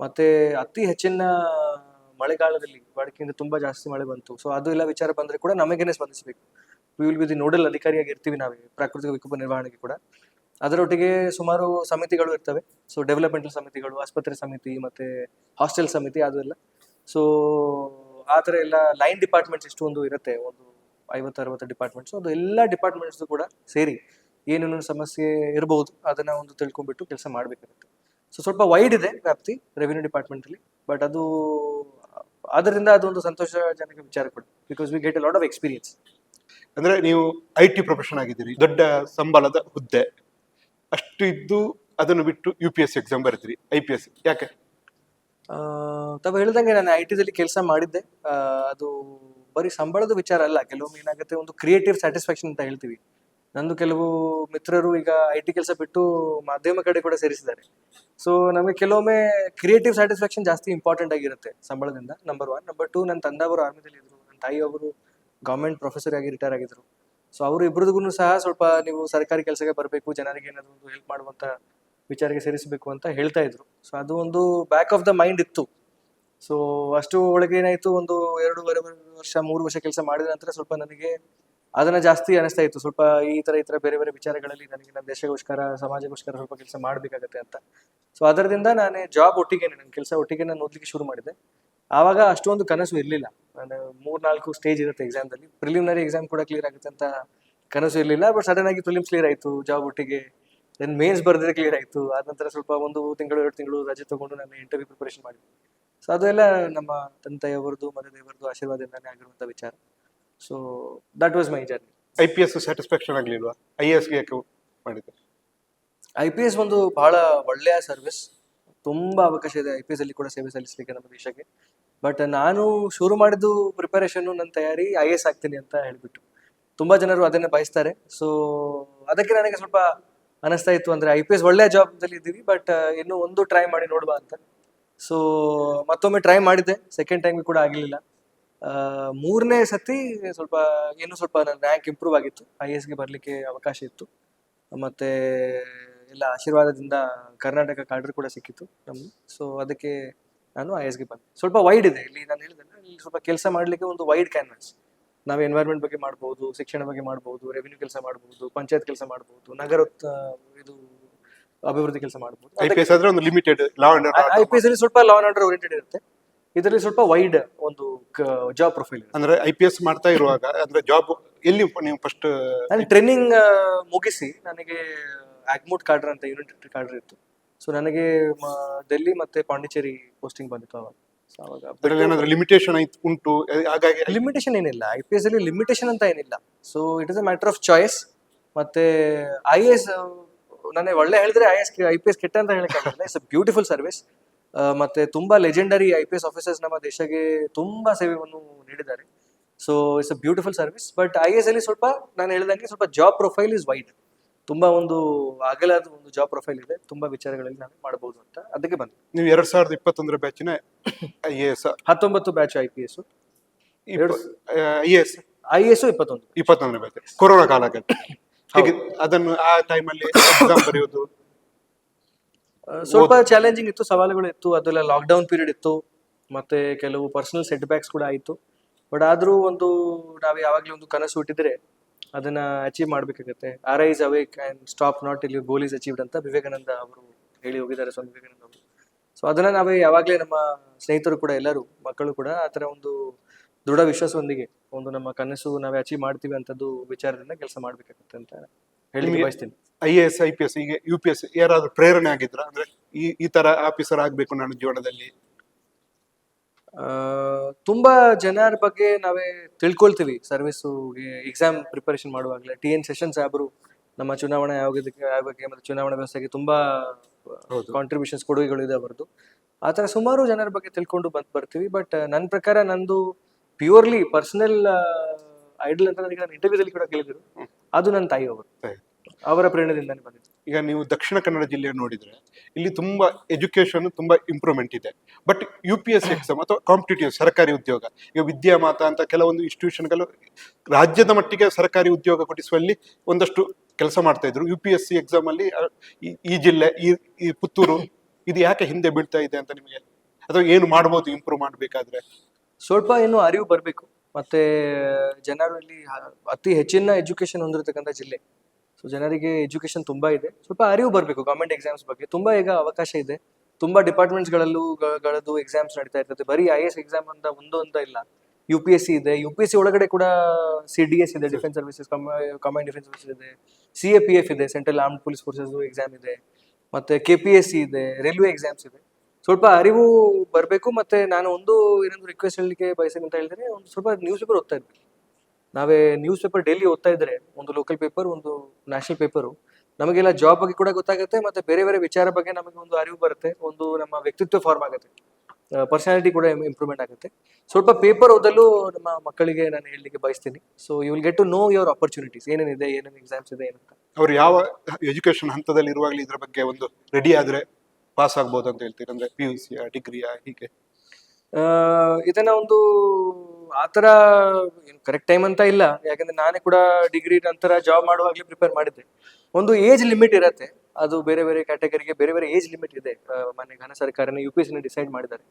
ಮತ್ತೆ ಅತಿ ಹೆಚ್ಚಿನ ಮಳೆಗಾಲದಲ್ಲಿ ವಾಡಿಕೆಯಿಂದ ತುಂಬಾ ಜಾಸ್ತಿ ಮಳೆ ಬಂತು. ಸೊ ಅದು ಎಲ್ಲ ವಿಚಾರ ಬಂದ್ರೆ ಕೂಡ ನಮಗೇನೆ ಸ್ಪಂದಿಸಬೇಕು. We will be the nodal ಅಧಿಕಾರಿಯಾಗಿ ಇರ್ತೀವಿ ನಾವೇ, ಪ್ರಾಕೃತಿಕ ವಿಕೋಪ ನಿರ್ವಹಣೆಗೆ ಕೂಡ. ಅದರೊಟ್ಟಿಗೆ ಸುಮಾರು ಸಮಿತಿಗಳು ಇರ್ತವೆ. ಸೊ ಡೆವಲಪ್ಮೆಂಟಲ್ ಸಮಿತಿಗಳು, ಆಸ್ಪತ್ರೆ ಸಮಿತಿ, ಮತ್ತೆ ಹಾಸ್ಟೆಲ್ ಸಮಿತಿ, ಅದು ಎಲ್ಲ. ಸೊ ಆ ಥರ ಎಲ್ಲ ಲೈನ್ ಡಿಪಾರ್ಟ್ಮೆಂಟ್ಸ್ ಇಷ್ಟೊಂದು ಇರುತ್ತೆ, ಒಂದು ಐವತ್ತು ಅರವತ್ತು ಡಿಪಾರ್ಟ್ಮೆಂಟ್ಸ್ ಅದು ಎಲ್ಲ ಡಿಪಾರ್ಟ್ಮೆಂಟ್ಸ್ ಕೂಡ ಸೇರಿ ಏನೇನು ಸಮಸ್ಯೆ ಇರಬಹುದು ಅದನ್ನ ಒಂದು ತಿಳ್ಕೊಂಡ್ಬಿಟ್ಟು ಕೆಲಸ ಮಾಡಬೇಕಾಗುತ್ತೆ. ಸೊ ಸ್ವಲ್ಪ ವೈಡ್ ಇದೆ ವ್ಯಾಪ್ತಿ ರೆವಿನ್ಯೂ ಡಿಪಾರ್ಟ್ಮೆಂಟ್ ಅಲ್ಲಿ ಬಟ್ ಅದು ಅದರಿಂದ ಅದೊಂದು ಸಂತೋಷಜನಕ ವಿಚಾರ ಕೂಡ because we get a lot of experience ಅಂದ್ರೆ ನೀವು ಐ ಟಿ ಪ್ರೊಫೆಷನ್ ಆಗಿದ್ದೀರಿ ದೊಡ್ಡ ಸಂಬಳದ ಹುದ್ದೆ. ಅಷ್ಟು ಇದ್ದು ಅದನ್ನು ಬಿಟ್ಟು ಯು ಪಿ ಎಸ್ ಎಕ್ಸಾಮ್ ಬರೀತೀರಿ ಐ ಪಿ ಎಸ್ ಯಾಕೆ? ತಾವು ಹೇಳ್ದಂಗೆ ನಾನು ಐ ಟಿದಲ್ಲಿ ಕೆಲಸ ಮಾಡಿದ್ದೆ. ಅದು ಬರೀ ಸಂಬಳದ ವಿಚಾರ ಅಲ್ಲ ಕೆಲವೊಮ್ಮೆ ಏನಾಗುತ್ತೆ ಒಂದು ಕ್ರಿಯೇಟಿವ್ ಸ್ಯಾಟಿಸ್ಫ್ಯಾಕ್ಷನ್ ಅಂತ ಹೇಳ್ತೀವಿ. ನಂದು ಕೆಲವು ಮಿತ್ರರು ಈಗ ಐ ಟಿ ಕೆಲಸ ಬಿಟ್ಟು ಮಾಧ್ಯಮ ಕಡೆ ಕೂಡ ಸೇರಿಸಿದ್ದಾರೆ. ಸೊ ನಮಗೆ ಕೆಲವೊಮ್ಮೆ ಕ್ರಿಯೇಟಿವ್ ಸ್ಯಾಟಿಸ್ಫ್ಯಾಕ್ಷನ್ ಜಾಸ್ತಿ ಇಂಪಾರ್ಟೆಂಟ್ ಆಗಿರುತ್ತೆ ಸಂಬಳದಿಂದ ನಂಬರ್ ಒನ್ ನಂಬರ್ ಟು ನನ್ನ ತಂದವರು ಆರ್ಮಿದಲ್ಲಿ ಇದ್ರು ನನ್ನ ತಾಯಿ ಅವರು ಗೌರ್ಮೆಂಟ್ ಪ್ರೊಫೆಸರ್ ಆಗಿ ರಿಟೈರ್ ಆಗಿದ್ರು. ಸೊ ಅವರು ಇಬ್ಬರಿಗೂ ಸಹ ಸ್ವಲ್ಪ ನೀವು ಸರ್ಕಾರಿ ಕೆಲಸಕ್ಕೆ ಬರಬೇಕು, ಜನರಿಗೆ ಏನಾದರೂ ಒಂದು ಹೆಲ್ಪ್ ಮಾಡುವಂತ ವಿಚಾರಕ್ಕೆ ಸೇರಿಸಬೇಕು ಅಂತ ಹೇಳ್ತಾ ಇದ್ರು. ಸೊ ಅದು ಒಂದು ಬ್ಯಾಕ್ ಆಫ್ ದ ಮೈಂಡ್ ಇತ್ತು. ಸೊ ಅಷ್ಟು ಒಳಗೆ ಏನಾಯ್ತು? ಒಂದು ಎರಡೂವರೆ ವರ್ಷ, ಮೂರು ವರ್ಷ ಕೆಲಸ ಮಾಡಿದ ನಂತರ ಸ್ವಲ್ಪ ನನಗೆ ಅದನ್ನ ಜಾಸ್ತಿ ಅನಿಸ್ತಾ ಇತ್ತು. ಸ್ವಲ್ಪ ಈ ತರ ಈ ತರ ಬೇರೆ ಬೇರೆ ವಿಚಾರಗಳಲ್ಲಿ ನನಗೆ ನನ್ನ ದೇಶಗೋಸ್ಕರ ಸಮಾಜಗೋಸ್ಕರ ಸ್ವಲ್ಪ ಕೆಲಸ ಮಾಡ್ಬೇಕಾಗತ್ತೆ ಅಂತ. ಸೊ ಅದರಿಂದ ನಾನು ಜಾಬ್ ಒಟ್ಟಿಗೆ ನನ್ನ ಕೆಲಸ ಒಟ್ಟಿಗೆ ನಾನು ಓದ್ಲಿಕ್ಕೆ ಶುರು ಮಾಡಿದೆ. ಆವಾಗ ಅಷ್ಟೊಂದು ಕನಸು ಇರಲಿಲ್ಲ. ನಾನು ಮೂರ್ ನಾಲ್ಕು ಸ್ಟೇಜ್ ಇರುತ್ತೆ ಎಕ್ಸಾಮ್ದಲ್ಲಿ ಪ್ರಿಲಿಮಿನರಿ ಎಕ್ಸಾಮ್ ಕೂಡ ಕ್ಲಿಯರ್ ಆಗುತ್ತೆ ಅಂತ ಕನಸು ಇರಲಿಲ್ಲ. ಬಟ್ ಸಡನ್ ಆಗಿ ಪ್ರಿಲಿಮ್ಸ್ ಕ್ಲಿಯರ್ ಆಯ್ತು ಜಾಬ್ ಒಟ್ಟಿಗೆ. ದೆನ್ ಮೇನ್ಸ್ ಬರೆದ್ರೆ ಕ್ಲಿಯರ್ ಆಯ್ತು. ಆದ ನಂತರ ಸ್ವಲ್ಪ ಒಂದು ತಿಂಗಳು, ಎರಡು ತಿಂಗಳು ರಜೆ ತಗೊಂಡು ನಾನು ಇಂಟರ್ವ್ಯೂ ಪ್ರಿಪರೇಷನ್ ಮಾಡಿದ್ದೆ ಸೊ ಅದೆಲ್ಲ ನಮ್ಮ ತಂದೆಯವರದು ಮನೆದೇವರದು ಆಶೀರ್ವಾದದಿಂದಾನೇ ಆಗಿರುವಂತ ವಿಚಾರ. So that was my journey I P S satisfaction ಆಗ್ಲಿಲ್ವಾ? I ಎಸ್ಗೆ ಯಾಕೆ ಐ ಪಿ ಎಸ್ ಒಂದು ಬಹಳ ಒಳ್ಳೆಯ ಸರ್ವಿಸ್ ತುಂಬಾ ಅವಕಾಶ ಇದೆ ಐ ಪಿ ಎಸ್ ಅಲ್ಲಿ ಕೂಡ ಸೇವೆ ಸಲ್ಲಿಸಲಿಕ್ಕೆ ನಮ್ಮ ದೇಶಕ್ಕೆ. ಬಟ್ ನಾನು ಶುರು ಮಾಡಿದ್ದು ಪ್ರಿಪರೇಷನ್ ನನ್ನ ತಯಾರಿ ಐ ಎಸ್ ಆಗ್ತೀನಿ ಅಂತ ಹೇಳಿಬಿಟ್ಟು. ತುಂಬಾ ಜನರು ಅದನ್ನೇ ಬಯಸ್ತಾರೆ. ಸೊ ಅದಕ್ಕೆ ನನಗೆ ಸ್ವಲ್ಪ ಅನಿಸ್ತಾ ಇತ್ತು ಅಂದ್ರೆ ಐ ಪಿ ಎಸ್ ಒಳ್ಳೆಯ ಜಾಬ್ದಲ್ಲಿ ಇದ್ದೀವಿ ಬಟ್ ಇನ್ನು ಒಂದು ಟ್ರೈ ಮಾಡಿ ನೋಡುವ ಅಂತ. ಸೊ ಮತ್ತೊಮ್ಮೆ ಟ್ರೈ ಮಾಡಿದ್ದೆ. ಸೆಕೆಂಡ್ ಟೈಮ್ ಕೂಡ ಆಗಲಿಲ್ಲ. ಮೂರನೇ ಸತಿ ಸ್ವಲ್ಪ, ಇನ್ನೂ ಸ್ವಲ್ಪ ನನ್ನ ರ್ಯಾಂಕ್ ಇಂಪ್ರೂವ್ ಆಗಿತ್ತು. ಐ ಎಸ್ಗೆ ಬರಲಿಕ್ಕೆ ಅವಕಾಶ ಇತ್ತು. ಮತ್ತೆ, ಎಲ್ಲ ಆಶೀರ್ವಾದದಿಂದ ಕರ್ನಾಟಕ ಕಾರ್ಡರ್ ಕೂಡ ಸಿಕ್ಕಿತ್ತು ನಮ್ಗೆ ಸೊ ಅದಕ್ಕೆ ನಾನು ಐ ಎಸ್ಗೆ ಬಂದೆ. ಸ್ವಲ್ಪ ವೈಡ್ ಇದೆ. ಇಲ್ಲಿ ನಾನು ಹೇಳಿದೆ ಇಲ್ಲಿ ಸ್ವಲ್ಪ ಕೆಲಸ ಮಾಡಲಿಕ್ಕೆ ಒಂದು ವೈಡ್ ಕ್ಯಾನ್ವಾಸ್ ನಾವು ಎನ್ವೈರ್ಮೆಂಟ್ ಬಗ್ಗೆ ಮಾಡ್ಬೋದು, ಶಿಕ್ಷಣ ಬಗ್ಗೆ ಮಾಡ್ಬೋದು ರೆವಿನ್ಯೂ ಕೆಲಸ ಮಾಡ್ಬೋದು, ಪಂಚಾಯತ್ ಕೆಲಸ ಮಾಡ್ಬೋದು ನಗರ ಇದು ಅಭಿವೃದ್ಧಿ ಕೆಲಸ ಮಾಡಬಹುದು ಐ ಪಿ ಎಸ್ ಆದ್ರೆ ಒಂದು limited law and I P S ಅಲ್ಲಿ ಸ್ವಲ್ಪ ಲಾ ಅಂಡ್ ಆರ್ಡರ್ ಓರಿಯೆಂಟೆಡ್ ಇರುತ್ತೆ. ಇದರಲ್ಲಿ ಸ್ವಲ್ಪ ವೈಡ್ ಒಂದು ಜಾಬ್ ಪ್ರೊಫೈಲ್ ಅಂದ್ರೆ ಐ ಪಿ ಎಸ್ ಮಾಡ್ತಾ ಇರುವಾಗ ಅಂದ್ರೆ ಜಾಬ್ ಎಲ್ಲಿ ನೀವು ಫಸ್ಟ್ ನಾನು ಟ್ರೈನಿಂಗ್ ಮುಗಿಸಿ ನನಗೆ ಆಗ್ಮೋಟ್ ಕಾರ್ಡರ್ ಅಂತ ಯೂನಿಟ್ ಕಾರ್ಡರ್ ಇತ್ತು. ಸೊ ನನಗೆ ಡೆಲ್ಲಿ ಮತ್ತೆ ಪಾಂಡಿಚೇರಿ ಪೋಸ್ಟಿಂಗ್ ಬಂದಿತ್ತು ಅವಾಗ. ಏನಾದ್ರು ಲಿಮಿಟೇಷನ್ ಐತ್ ಉಂಟು? ಹಾಗಾಗಿ ಲಿಮಿಟೇಷನ್ ಏನಿಲ್ಲ. ಐ ಪಿ ಎಸ್ ಅಲ್ಲಿ ಲಿಮಿಟೇಷನ್ ಅಂತ ಏನಿಲ್ಲ. So it is a matter of choice ಮತ್ತೆ ಐ ಎಸ್ ನನಗೆ ಒಳ್ಳೆ ಹೇಳಿದ್ರೆ I S I P S ಕೆಟ್ಟ ಅಂತ ಹೇಳಕ್ಕಾಗಲ್ಲ ಇಟ್ಸ್ ಅ ಬ್ಯೂಟಿಫುಲ್ ಸರ್ವಿಸ್ ಮತ್ತೆ ತುಂಬಾ legendary I P S officers ನಮ್ಮ ದೇಶಕ್ಕೆ ತುಂಬಾ ಸೇವೆಯನ್ನು ನೀಡಿದ್ದಾರೆ. So it's a beautiful service but I S ಅಲ್ಲಿ ಸ್ವಲ್ಪ ನಾನು ಹೇಳಿದಂಗೆ ಸ್ವಲ್ಪ ಜಾಬ್ ಪ್ರೊಫೈಲ್ ಇಸ್ ವೈಡ್ ತುಂಬಾ ಒಂದು ಅಗಲಾದ ಒಂದು ಜಾಬ್ ಪ್ರೊಫೈಲ್ ಇದೆ. ತುಂಬಾ ವಿಚಾರಗಳಲ್ಲಿ ನಾನು ಮಾಡಬಹುದು ಅಂತ ಅದಕ್ಕೆ ಬಂದೆ. ನೀವು ಎರಡ್ ಸಾವಿರದ ಇಪ್ಪತ್ತೊಂದರ ಬ್ಯಾಚಿನ ಐ ಎ ಎಸ್ ಹತ್ತೊಂಬತ್ತು batch I P S I S I S ಇಪ್ಪತ್ತೊಂದು ಇಪ್ಪತ್ತೊಂದರ ಬ್ಯಾಚ್ ಕೊರೋನಾ ಕಾಲಘಟ್ಟ ಹೇಗೆ ಅದನ್ನು ಆ ಟೈಮಲ್ಲಿ ಎಕ್ಸಾಮ್ ಬರೆಯೋದು ಸ್ವಲ್ಪ ಚಾಲೆಂಜಿಂಗ್ ಇತ್ತು ಸವಾಲುಗಳು ಇತ್ತು. ಅದೆಲ್ಲ ಲಾಕ್ಡೌನ್ ಪೀರಿಯಡ್ ಇತ್ತು. ಮತ್ತೆ ಕೆಲವು ಪರ್ಸನಲ್ ಸೆಟ್ ಬ್ಯಾಕ್ಸ್ ಕೂಡ ಆಯಿತು. ಬಟ್ ಆದರೂ ಒಂದು ನಾವು ಯಾವಾಗಲೂ ಒಂದು ಕನಸು ಹುಟ್ಟಿದ್ರೆ ಅದನ್ನ ಅಚೀವ್ ಮಾಡಬೇಕಾಗುತ್ತೆ. Arise awake and stop not till goal is achieved ಅಂತ ವಿವೇಕಾನಂದ ಅವರು ಹೇಳಿ ಹೋಗಿದ್ದಾರೆ ಸ್ವಾಮಿ ವಿವೇಕಾನಂದ ಅವರು. ಸೊ ಅದನ್ನ ನಾವೇ ಯಾವಾಗಲೇ ನಮ್ಮ ಸ್ನೇಹಿತರು ಕೂಡ ಎಲ್ಲರೂ ಮಕ್ಕಳು ಕೂಡ ಆ ಥರ ಒಂದು ದೃಢ ವಿಶ್ವಾಸದೊಂದಿಗೆ ಒಂದು ನಮ್ಮ ಕನಸು ನಾವೇ ಅಚೀವ್ ಮಾಡ್ತೀವಿ ಅಂತದ್ದು ವಿಚಾರದಿಂದ ಕೆಲಸ ಮಾಡ್ಬೇಕಾಗುತ್ತೆ ಅಂತ ಹೇಳಿ ಬಯಸ್ತೀನಿ I A S I P S ಈಗ ಯು ಪಿ ಎಸ್ ಯಾರಾದ್ರೂ ಪ್ರೇರಣೆ ಆಗಿದ್ರ? ಅಂದ್ರೆ ಈ ಈ ತರ ಆಫೀಸರ್ ಆಗ್ಬೇಕು ನಾನು ಜೀವನದಲ್ಲಿ. ಆ, ತುಂಬಾ ಜನರ ಬಗ್ಗೆ ನಾವೇ ತಿಳ್ಕೊಳ್ತೀವಿ. ಸರ್ವಿಸ್ ಎಕ್ಸಾಮ್ ಪ್ರಿಪರೇಷನ್ ಮಾಡುವಾಗಲೇ. ಟಿ ಎನ್ ಸೆಷನ್ಸ್ ಆದ್ರು ನಮ್ಮ ಚುನಾವಣೆ ಆಗೋದಕ್ಕೆ ಆಯೋಗಕ್ಕೆ ಮತ್ತೆ ಚುನಾವಣಾ ವ್ಯವಸ್ಥೆಗೆ ತುಂಬಾ. ಕಾಂಟ್ರಿಬ್ಯೂಷನ್ಸ್ ಕೊಡುಗೆಗಳು ಇದೆ ಅವರದ್ದು. ಆ ಥರ ಸುಮಾರು ಜನರ ಬಗ್ಗೆ ತಿಳ್ಕೊಂಡು ಬಂದ್ ಬರ್ತೀವಿ. ಬಟ್ ನನ್ನ ಪ್ರಕಾರ ನಂದು ಪ್ಯೂರ್ಲಿ ಪರ್ಸನಲ್ ಐಡಲ್ ಅಂತ ನನಗೆ ನಾನು ಇಂಟರ್ವ್ಯೂದಲ್ಲಿ ಕೂಡ ಕೇಳಿದ್ರು. ಅದು ನನ್ನ ತಾಯಿ ಅವರು. ಅವರ ಪ್ರೇರಣೆದಿಂದಾನೇ ಬಂದಿದ್ದು. ಈಗ ನೀವು ದಕ್ಷಿಣ ಕನ್ನಡ ಜಿಲ್ಲೆ ನೋಡಿದ್ರೆ ಇಲ್ಲಿ ತುಂಬಾ ಎಜುಕೇಶನ್ ತುಂಬಾ ಇಂಪ್ರೂವ್ಮೆಂಟ್ ಇದೆ. But U P S exam ಅಥವಾ ಕಾಂಪಿಟೇಟಿವ್ ಸರ್ಕಾರಿ ಉದ್ಯೋಗ ಈಗ ವಿದ್ಯಾಮಾತ ಅಂತ ಕೆಲವೊಂದು ಇನ್ಸ್ಟಿಟ್ಯೂಷನ್ಗಳು ರಾಜ್ಯದ ಮಟ್ಟಿಗೆ ಸರ್ಕಾರಿ ಉದ್ಯೋಗ ಕೊಟ್ಟಿಸುವಲ್ಲಿ ಒಂದಷ್ಟು ಕೆಲಸ ಮಾಡ್ತಾ ಇದ್ರು. U P S C exam ಅಲ್ಲಿ ಈ- ಈ ಜಿಲ್ಲೆ ಈ ಈ ಪುತ್ತೂರು ಇದು ಯಾಕೆ ಹಿಂದೆ ಬೀಳ್ತಾ ಇದೆ ಅಂತ ನಿಮಗೆ ಅಥವಾ ಏನು ಮಾಡ್ಬೋದು ಇಂಪ್ರೂವ್ ಮಾಡಬೇಕಾದ್ರೆ? ಸ್ವಲ್ಪ ಇನ್ನು ಅರಿವು ಬರಬೇಕು. ಮತ್ತೆ ಜನರು ಇಲ್ಲಿ ಅತಿ ಹೆಚ್ಚಿನ ಎಜುಕೇಶನ್ ಹೊಂದಿರತಕ್ಕಂಥ ಜಿಲ್ಲೆ. ಸೊ ಜನರಿಗೆ ಎಜುಕೇಶನ್ ತುಂಬಾ ಇದೆ. ಸ್ವಲ್ಪ ಅರಿವು ಬರಬೇಕು ಗೌರ್ಮೆಂಟ್ ಎಕ್ಸಾಮ್ಸ್ ಬಗ್ಗೆ. ತುಂಬಾ ಈಗ ಅವಕಾಶ ಇದೆ. ತುಂಬಾ ಡಿಪಾರ್ಟ್ಮೆಂಟ್ಸ್ಗಳಲ್ಲೂ ಗಳದು ಎಕ್ಸಾಮ್ಸ್ ನಡೀತಾ ಇರ್ತದೆ. ಬರೀ ಐ ಎಸ್ ಎಕ್ಸಾಮ್ ಅಂತ ಒಂದು ಅಂತ ಇಲ್ಲ. ಯು ಪಿ ಎಸ್ ಸಿ ಇದೆ. ಯು ಪಿ ಎಸ್ ಸಿ ಒಳಗಡೆ ಕೂಡ ಸಿ ಡಿ ಎಸ್ ಇದೆ defence services command defence services ಇದೆ. ಸಿ ಎ ಪಿ ಎಫ್ ಇದೆ central armed police forces exam ಇದೆ. ಮತ್ತೆ ಕೆ ಪಿ ಎಸ್ ಸಿ ಇದೆ ರೈಲ್ವೆ ಎಕ್ಸಾಮ್ಸ್ ಇದೆ. ಸ್ವಲ್ಪ ಅರಿವು ಬರಬೇಕು ಮತ್ತೆ ನಾನು ಒಂದು ಏನಾದ್ರು ರಿಕ್ವೆಸ್ಟ್ ಹೇಳಲಿಕ್ಕೆ ಬಯಸ್ತೇನೆ ಅಂತ ಹೇಳಿದ್ರೆ ಒಂದು ಸ್ವಲ್ಪ ನ್ಯೂಸ್ ಪೇಪರ್ ಓದ್ತಾ ಇದ್ವಿ ನಾವೇ ನ್ಯೂಸ್ ಪೇಪರ್ ಡೈಲಿ ಓದ್ತಾ ಇದ್ರೆ ಒಂದು ಲೋಕಲ್ ಪೇಪರ್ ಒಂದು ನ್ಯಾಷನಲ್ ಪೇಪರು ನಮಗೆಲ್ಲ ಜಾಬ್ ಬಗ್ಗೆ ಕೂಡ ಗೊತ್ತಾಗುತ್ತೆ ಮತ್ತೆ ಬೇರೆ ಬೇರೆ ವಿಚಾರ ಬಗ್ಗೆ ನಮಗೆ ಒಂದು ಅರಿವು ಬರುತ್ತೆ, ಒಂದು ನಮ್ಮ ವ್ಯಕ್ತಿತ್ವ ಫಾರ್ಮ್ ಆಗುತ್ತೆ. ಪರ್ಸನಾಲಿಟಿ ಕೂಡ ಇಂಪ್ರೂವ್ಮೆಂಟ್ ಆಗುತ್ತೆ. ಸ್ವಲ್ಪ ಪೇಪರ್ ಓದಲು ನಮ್ಮ ಮಕ್ಕಳಿಗೆ ನಾನು ಹೇಳಲಿಕ್ಕೆ ಬಯಸ್ತೀನಿ. So you will get to know your opportunities ಏನೇನಿದೆ, ಏನೇನು ಎಕ್ಸಾಮ್ಸ್ ಇದೆ ಏನಂತ. ಅವ್ರು ಯಾವ ಎಜುಕೇಶನ್ ಹಂತದಲ್ಲಿ ಇರುವಾಗಲೇ ಇದ್ರ ಬಗ್ಗೆ ಒಂದು ರೆಡಿ ಆದ್ರೆ ಪಾಸ್ ಆಗ್ಬೋದು ಅಂತ ಹೇಳ್ತೀರಿ? ಅಂದ್ರೆ ಪಿ ಯು ಸಿಯ ಡಿಗ್ರಿಯ ಹೀಗೆ. ಇದನ್ನ ಒಂದು ಆತರ ಕರೆಕ್ಟ್ ಟೈಮ್ ಅಂತ ಇಲ್ಲ. ಯಾಕಂದ್ರೆ ನಾನೇ ಕೂಡ ಡಿಗ್ರಿ ನಂತರ ಜಾಬ್ ಮಾಡುವಾಗಲೇ ಪ್ರಿಪೇರ್ ಮಾಡಿದ್ದೆ. ಒಂದು ಏಜ್ ಲಿಮಿಟ್ ಇರತ್ತೆ. ಅದು ಬೇರೆ ಬೇರೆ ಕ್ಯಾಟಗರಿಗೆ ಬೇರೆ ಬೇರೆ ಏಜ್ ಲಿಮಿಟ್ ಇದೆ. ಮನೆ ಘನ ಸರ್ಕಾರನ ಯು ಪಿ ಎಸ್ ಡಿಸೈಡ್ ಮಾಡಿದ್ದಾರೆ.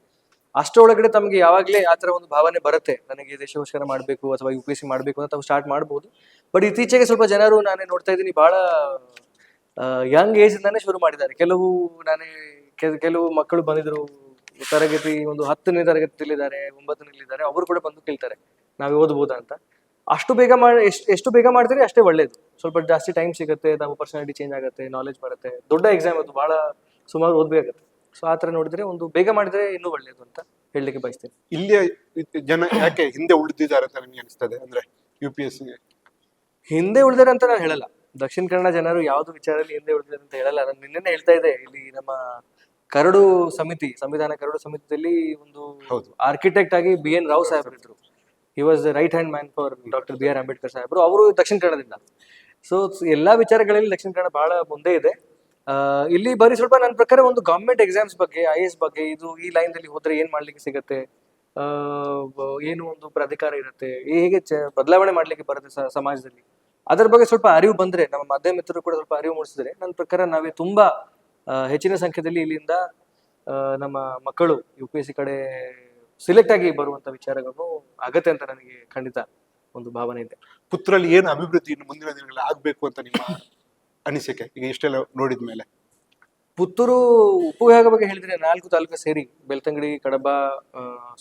ಅಷ್ಟರೊಳಗಡೆ ತಮಗೆ ಯಾವಾಗಲೇ ಆ ಥರ ಒಂದು ಭಾವನೆ ಬರುತ್ತೆ. ನನಗೆ ದೇಶಗೋಸ್ಕರ ಮಾಡಬೇಕು ಅಥವಾ ಯು ಪಿ ಎಸ್ ಸಿ ಮಾಡಬೇಕು ಅಂತ ಸ್ಟಾರ್ಟ್ ಮಾಡ್ಬೋದು. ಬಟ್ ಇತ್ತೀಚೆಗೆ ಸ್ವಲ್ಪ ಜನರು ನಾನೇ ನೋಡ್ತಾ ಇದ್ದೀನಿ ಬಹಳ ಯಂಗ್ ಏಜ್ ಇಂದಾನೆ ಶುರು ಮಾಡಿದ್ದಾರೆ. ಕೆಲವು ನಾನೇ ಕೆಲ- ಕೆಲವು ಮಕ್ಕಳು ಬಂದಿದ್ರು ತರಗತಿ ಒಂದು ಹತ್ತನೇ ತರಗತಿಯಲ್ಲಿದ್ದಾರೆ ಒಂಬತ್ತನೇಲಿದ್ದಾರೆ ಅವರು ಕೂಡ ಬಂದು ಕೇಳ್ತಾರೆ ನಾವು ಓದ್ಬೋದಾ ಅಂತ. ಅಷ್ಟು ಬೇಗ ಮಾಡಿ ಎಷ್ಟು ಎಷ್ಟು ಬೇಗ ಮಾಡ್ತೀರಿ ಅಷ್ಟೇ ಒಳ್ಳೇದು. ಸ್ವಲ್ಪ ಜಾಸ್ತಿ ಟೈಮ್ ಸಿಗುತ್ತೆ ನಮ್ಮ ಪರ್ಸನಾಲಿಟಿ ಚೇಂಜ್ ಆಗುತ್ತೆ ನಾಲೆಜ್ ಬರುತ್ತೆ. ದೊಡ್ಡ ಎಕ್ಸಾಮ್ ಅದು ಬಹಳ ಸುಮಾರು ಓದ್ಬೇಕಾಗುತ್ತೆ. ಸೊ ಆ ಥರ ನೋಡಿದ್ರೆ ಒಂದು ಬೇಗ ಮಾಡಿದ್ರೆ ಇನ್ನೂ ಒಳ್ಳೇದು ಅಂತ ಹೇಳಲಿಕ್ಕೆ ಬಯಸ್ತೇನೆ. ಇಲ್ಲಿ ಜನ ಯಾಕೆ ಹಿಂದೆ ಉಳಿದಿದ್ದಾರೆ ಅಂತ ನನಗೆ ಅನಿಸ್ತದೆ? ಅಂದ್ರೆ ಯು ಪಿ ಎಸ್ ಹಿಂದೆ ಉಳಿದಾರೆ ಅಂತ ನಾನು ಹೇಳಲ್ಲ. ದಕ್ಷಿಣ ಕನ್ನಡ ಜನರು ಯಾವ್ದು ವಿಚಾರದಲ್ಲಿ ಹಿಂದೆ ಉಳಿದಿದ್ದಾರೆ ಅಂತ ಹೇಳಲ್ಲ. ನಾನು ನಿನ್ನೆ ಹೇಳ್ತಾ ಇದ್ದೆ ಇಲ್ಲಿ ನಮ್ಮ ಕರಡು ಸಮಿತಿ ಸಂವಿಧಾನ ಕರಡು ಸಮಿತಿಯಲ್ಲಿ ಒಂದು ಆರ್ಕಿಟೆಕ್ಟ್ ಆಗಿ ಬಿ ಎನ್ ರಾವ್ ಸಾಹೇಬ್ರು ಇದ್ರು. He was the right hand man for doctor B R Ambedkar ಸಾಹೇಬ್ರು. ಅವರು ದಕ್ಷಿಣ ಕನ್ನಡದಿಂದ. ಸೊ ಎಲ್ಲಾ ವಿಚಾರಗಳಲ್ಲಿ ದಕ್ಷಿಣ ಕನ್ನಡ ಬಹಳ ಮುಂದೆ ಇದೆ. ಇಲ್ಲಿ ಬರೀ ಸ್ವಲ್ಪ ನನ್ನ ಪ್ರಕಾರ ಒಂದು ಗವರ್ಮೆಂಟ್ ಎಕ್ಸಾಮ್ಸ್ ಬಗ್ಗೆ ಐ ಎಸ್ ಬಗ್ಗೆ ಇದು ಈ ಲೈನ್ ದಲ್ಲಿ ಹೋದ್ರೆ ಏನ್ ಮಾಡ್ಲಿಕ್ಕೆ ಸಿಗತ್ತೆ? ಏನು ಒಂದು ಪ್ರಾಧಿಕಾರ ಇರುತ್ತೆ? ಹೇಗೆ ಬದಲಾವಣೆ ಮಾಡ್ಲಿಕ್ಕೆ ಬರುತ್ತೆ ಸಮಾಜದಲ್ಲಿ? ಅದರ ಬಗ್ಗೆ ಸ್ವಲ್ಪ ಅರಿವು ಬಂದ್ರೆ, ನಮ್ಮ ಮಧ್ಯ ಮಿತ್ರರು ಕೂಡ ಸ್ವಲ್ಪ ಅರಿವು ಮೂಡಿಸಿದ್ರೆ, ನನ್ನ ಪ್ರಕಾರ ನಾವೇ ತುಂಬಾ ಹೆಚ್ಚಿನ ಸಂಖ್ಯೆಯಲ್ಲಿ ಇಲ್ಲಿಂದ ನಮ್ಮ ಮಕ್ಕಳು ಯು ಪಿ ಎಸ್ ಸಿ ಕಡೆ ಸಿಲೆಕ್ಟ್ ಆಗಿ ಬರುವಂತ ವಿಚಾರಗಳು ಅಗತ್ಯ ಅಂತ ನನಗೆ ಖಂಡಿತ ಒಂದು ಭಾವನೆ ಇದೆ. ಪುತ್ರಲ್ಲಿ ಏನು ಅಭಿವೃದ್ಧಿ ಮುಂದಿನ ದಿನಗಳಲ್ಲಿ ಆಗ್ಬೇಕು ಅಂತ ನಿಮ್ಮ ಅನಿಸಿಕೆ? ಈಗ ಇಷ್ಟೆಲ್ಲ ನೋಡಿದ ಮೇಲೆ ಪುತ್ತೂರು ಉಪವಿಭಾಗ ಬಗ್ಗೆ ಹೇಳಿದ್ರೆ ನಾಲ್ಕು ತಾಲೂಕು ಸೇರಿ ಬೆಳ್ತಂಗಡಿ ಕಡಬ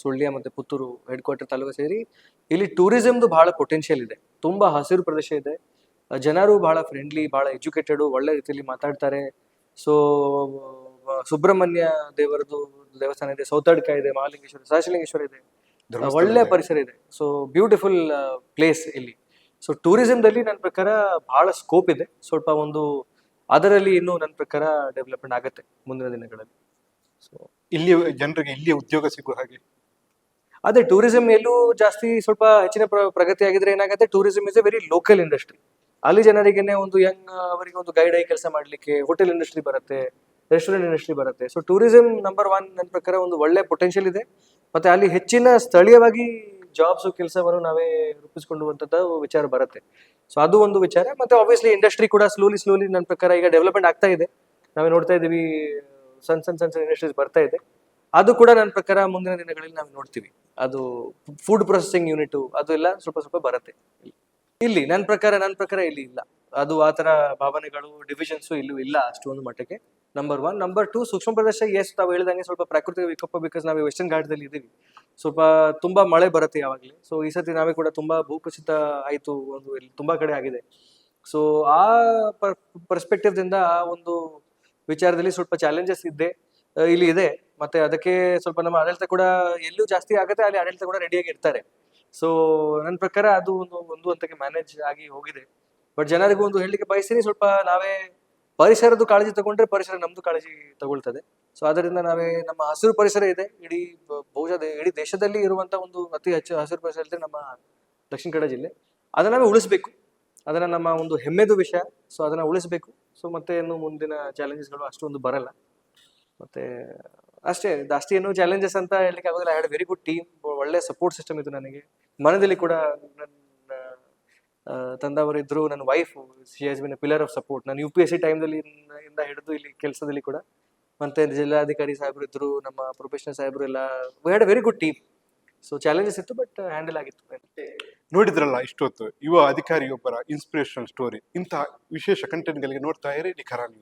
ಸುಳ್ಳ್ಯ ಸುಳ್ಯ ಮತ್ತೆ ಪುತ್ತೂರು ಹೆಡ್ ಕ್ವಾರ್ಟರ್ ತಾಲೂಕು ಸೇರಿ ಇಲ್ಲಿ ಟೂರಿಸಮ್ದು ಬಹಳ ಪೊಟೆನ್ಷಿಯಲ್ ಇದೆ. ತುಂಬಾ ಹಸಿರು ಪ್ರದೇಶ ಇದೆ. ಜನರು ಬಹಳ ಫ್ರೆಂಡ್ಲಿ ಬಹಳ ಎಜುಕೇಟೆಡ್ ಒಳ್ಳೆ ರೀತಿಯಲ್ಲಿ ಮಾತಾಡ್ತಾರೆ. ಸೊ ಸುಬ್ರಹ್ಮಣ್ಯ ದೇವರದು ದೇವಸ್ಥಾನ ಇದೆ ಸೌತಡ್ಕ ಇದೆ ಮಹಾಲಿಂಗೇಶ್ವರ ಸಹಶಲಿಂಗೇಶ್ವರ ಇದೆ. ಒಳ್ಳೆ ಪರಿಸರ ಇದೆ. ಸೊ ಬ್ಯೂಟಿಫುಲ್ ಪ್ಲೇಸ್ ಇಲ್ಲಿ. ಸೊ ಟೂರಿಸಂದಲ್ಲಿ ನನ್ನ ಪ್ರಕಾರ ಬಹಳ ಸ್ಕೋಪ್ ಇದೆ. ಸ್ವಲ್ಪ ಒಂದು ಅದರಲ್ಲಿ ಇನ್ನೂ ನನ್ನ ಪ್ರಕಾರ ಡೆವಲಪ್ಮೆಂಟ್ ಆಗುತ್ತೆ ಮುಂದಿನ ದಿನಗಳಲ್ಲಿ. ಸೊ ಇಲ್ಲಿ ಜನರಿಗೆ ಇಲ್ಲಿ ಉದ್ಯೋಗ ಸಿಗುವ ಹಾಗೆ? ಅದೇ ಟೂರಿಸಂ ಎಲ್ಲೂ ಜಾಸ್ತಿ ಸ್ವಲ್ಪ ಹೆಚ್ಚಿನ ಪ್ರ- ಪ್ರಗತಿ ಆಗಿದ್ರೆ ಏನಾಗುತ್ತೆ? Tourism is a very local industry ಅಲ್ಲಿ ಜನರಿಗೆನೆ ಒಂದು ಯಂಗ್ ಅವರಿಗೆ ಒಂದು ಗೈಡ್ ಆಗಿ ಕೆಲಸ ಮಾಡಲಿಕ್ಕೆ ಹೋಟೆಲ್ ಇಂಡಸ್ಟ್ರಿ ಬರುತ್ತೆ ರೆಸ್ಟೋರೆಂಟ್ ಇಂಡಸ್ಟ್ರಿ ಬರುತ್ತೆ. ಸೊ ಟೂರಿಸಂ ನಂಬರ್ ಒನ್ ನನ್ನ ಪ್ರಕಾರ ಒಂದು ಒಳ್ಳೆ ಪೊಟೆನ್ಷಿಯಲ್ ಇದೆ. ಮತ್ತೆ ಅಲ್ಲಿ ಹೆಚ್ಚಿನ ಸ್ಥಳೀಯವಾಗಿ ಜಾಬ್ಸ್ ಕೆಲಸವನ್ನು ನಾವೇ ರೂಪಿಸ್ಕೊಳ್ಳುವಂಥದ್ದು ವಿಚಾರ ಬರುತ್ತೆ. ಸೊ ಅದು ಒಂದು ವಿಚಾರ. ಮತ್ತೆ ಆಬ್ವಿಯಸ್ಲಿ ಇಂಡಸ್ಟ್ರಿ ಕೂಡ ಸ್ಲೋಲಿ ಸ್ಲೋಲಿ ನನ್ನ ಪ್ರಕಾರ ಈಗ ಡೆವಲಪ್ಮೆಂಟ್ ಆಗ್ತಾ ಇದೆ. ನಾವೇ ನೋಡ್ತಾ ಇದೀವಿ ಸಣ್ಣ ಸಣ್ಣ ಸಣ್ಣ ಸಣ್ಣ ಇಂಡಸ್ಟ್ರೀಸ್ ಬರ್ತಾ ಇದೆ. ಅದು ಕೂಡ ನನ್ನ ಪ್ರಕಾರ ಮುಂದಿನ ದಿನಗಳಲ್ಲಿ ನಾವು ನೋಡ್ತೀವಿ. ಅದು ಫುಡ್ ಪ್ರೊಸೆಸಿಂಗ್ ಯೂನಿಟ್ ಅದು ಎಲ್ಲ ಸ್ವಲ್ಪ ಸ್ವಲ್ಪ ಬರುತ್ತೆ. ಇಲ್ಲಿ ನನ್ನ ಪ್ರಕಾರ ನನ್ನ ಪ್ರಕಾರ ಇಲ್ಲಿ ಇಲ್ಲ. ಅದು ಆ ಥರ ಭಾವನೆಗಳು ಡಿವಿಷನ್ಸ್ ಇಲ್ಲೂ ಇಲ್ಲ ಅಷ್ಟೊಂದು ಮಟ್ಟಕ್ಕೆ. ನಂಬರ್ ಒನ್ ನಂಬರ್ ಟು ಸೂಕ್ಷ್ಮ ಪ್ರದೇಶ ಎಸ್ ತಾವು ಹೇಳಿದಂಗೆ ಸ್ವಲ್ಪ ಪ್ರಾಕೃತಿಕ ವಿಕೋಪ ಬಿಕಾಸ್ ನಾವು ವೆಸ್ಟರ್ನ್ ಘಾಟದಲ್ಲಿ ಇದ್ದೀವಿ. ಸ್ವಲ್ಪ ತುಂಬಾ ಮಳೆ ಬರುತ್ತೆ ಯಾವಾಗಲೇ. ಸೊ ಈ ಸತಿ ನಾವೇ ಕೂಡ ತುಂಬಾ ಭೂಕುಸಿತ ಆಯಿತು ಒಂದು ತುಂಬಾ ಕಡೆ ಆಗಿದೆ. ಸೊ ಆ ಪರ್ಸ್ಪೆಕ್ಟಿವ್ ದಿಂದ ಆ ಒಂದು ವಿಚಾರದಲ್ಲಿ ಸ್ವಲ್ಪ ಚಾಲೆಂಜಸ್ ಇದ್ದೆ ಇಲ್ಲಿ ಇದೆ. ಮತ್ತೆ ಅದಕ್ಕೆ ಸ್ವಲ್ಪ ನಮ್ಮ ಆಡಳಿತ ಕೂಡ ಎಲ್ಲೂ ಜಾಸ್ತಿ ಆಗುತ್ತೆ. ಅಲ್ಲಿ ಆಡಳಿತ ಕೂಡ ರೆಡಿಯಾಗಿ ಇರ್ತಾರೆ. ಸೊ ನನ್ನ ಪ್ರಕಾರ ಅದು ಒಂದು ಒಂದು ಹಂತಕ್ಕೆ ಮ್ಯಾನೇಜ್ ಆಗಿ ಹೋಗಿದೆ. ಬಟ್ ಜನರಿಗೂ ಒಂದು ಹೇಳಲಿಕ್ಕೆ ಬಯಸ್ತೀನಿ ಸ್ವಲ್ಪ ನಾವೇ ಪರಿಸರದ್ದು ಕಾಳಜಿ ತಗೊಂಡ್ರೆ ಪರಿಸರ ನಮ್ದು ಕಾಳಜಿ ತಗೊಳ್ತದೆ. ಸೊ ಅದರಿಂದ ನಾವೇ ನಮ್ಮ ಹಸಿರು ಪರಿಸರ ಇದೆ. ಇಡೀ ಬಹುಶಃ ಇಡೀ ದೇಶದಲ್ಲಿ ಇರುವಂತ ಒಂದು ಅತಿ ಹೆಚ್ಚು ಹಸಿರು ಪರಿಸರ ಇದೆ ನಮ್ಮ ದಕ್ಷಿಣ ಕನ್ನಡ ಜಿಲ್ಲೆ. ಅದನ್ನ ನಾವೇ ಉಳಿಸ್ಬೇಕು. ಅದನ್ನ ನಮ್ಮ ಒಂದು ಹೆಮ್ಮೆದು ವಿಷಯ. ಸೊ ಅದನ್ನ ಉಳಿಸ್ಬೇಕು. ಸೊ ಮತ್ತೆ ಇನ್ನು ಮುಂದಿನ ಚಾಲೆಂಜಸ್ಗಳು ಅಷ್ಟೊಂದು ಬರಲ್ಲ. ಮತ್ತೆ ಅಷ್ಟೇ, ಜಾಸ್ತಿ ಏನು ಚಾಲೆಂಜಸ್ ಅಂತ ಹೇಳಲಿಕ್ಕೆ ಆಗೋದಿಲ್ಲ ಹ್ಯಾಡ್ ವೆರಿ ಗುಡ್ ಟೀಮ್ ಒಳ್ಳೆ ಸಪೋರ್ಟ್ ಸಿಸ್ಟಮ್ ಇದು ನನಗೆ. ಮನದಲ್ಲಿ ಕೂಡ ನನ್ನ ಆ, ತಂದವರಿದ್ರು ನನ್ನ wife she has been pillar of support ನಾನು ಯು ಪಿ ಎಸ್ ಸಿ ಟೈಮ್ದಲ್ಲಿ ಇಂದ ಹಿಡಿದು ಇಲ್ಲಿ ಕೆಲಸದಲ್ಲಿ ಕೂಡ. ಮತ್ತೆ ಜಿಲ್ಲಾಧಿಕಾರಿ ಸಾಹೇಬರು ಇದ್ರು ನಮ್ಮ ಪ್ರೊಫೆಷನಲ್ ಸಾಹೇಬರು ಎಲ್ಲ we had very good team so challenges ಇತ್ತು ಬಟ್ ಹ್ಯಾಂಡಲ್ ಆಗಿತ್ತು. ನೋಡಿದ್ರಲ್ಲ ಇಷ್ಟೊತ್ತು ಯುವ ಅಧಿಕಾರಿಯೊಬ್ಬರ ಇನ್ಸ್ಪಿರೇಷನಲ್ ಸ್ಟೋರಿ ಇಂತಹ ವಿಶೇಷ ಕಂಟೆಂಟ್ಗಳಿಗೆ ನೋಡ್ತಾ ಇರಿ ನಿಖರ ನ್ಯೂಸ್